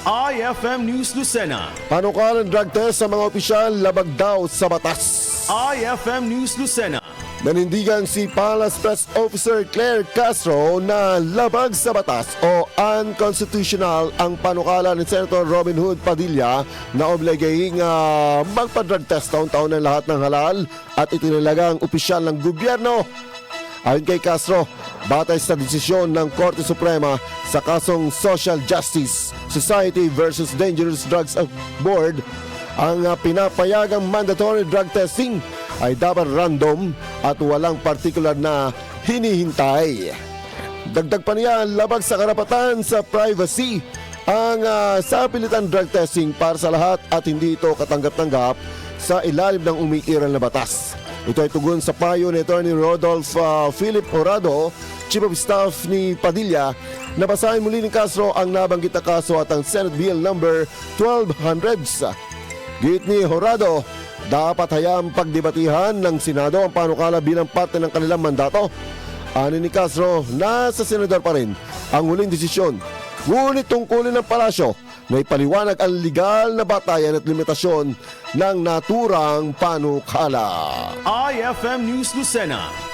IFM News Lucena. Panukalan drug test sa mga opisyal labag daw sa batas. IFM News Lucena. Nanindigan si Palace Press Officer Claire Castro na labag sa batas o unconstitutional ang panukala ni Senator Robin Hood Padilla na obligahing uh, magpa-drug test taon-taon ng lahat ng halal at itinalagang opisyal ng gobyerno. Ayon kay Castro, batay sa desisyon ng Korte Suprema sa kasong Social Justice Society versus Dangerous Drugs Board, ang uh, pinapayagang mandatory drug testing ay dapat random at walang particular na hinihintay. Dagdag pa niya, labag sa karapatan sa privacy ang uh, sapilitan drug testing para sa lahat at hindi ito katanggap-tanggap sa ilalim ng umiiral na batas. Ito ay tugon sa payo ni Attorney Rodolph uh, Philip Horado, Chief of Staff ni Padilla, na basahin muli ni Castro ang nabanggit na kaso at ang Senate Bill number 1200. Git ni Horado, dapat hayaan pagdebatihan ng Senado ang panukala bilang parte ng kanilang mandato. Ani ni Castro, nasa senador pa rin ang huling desisyon. Ngunit tungkulin ng palasyo na ipaliwanag ang legal na batayan at limitasyon ng naturang panukala. IFM News Lucena.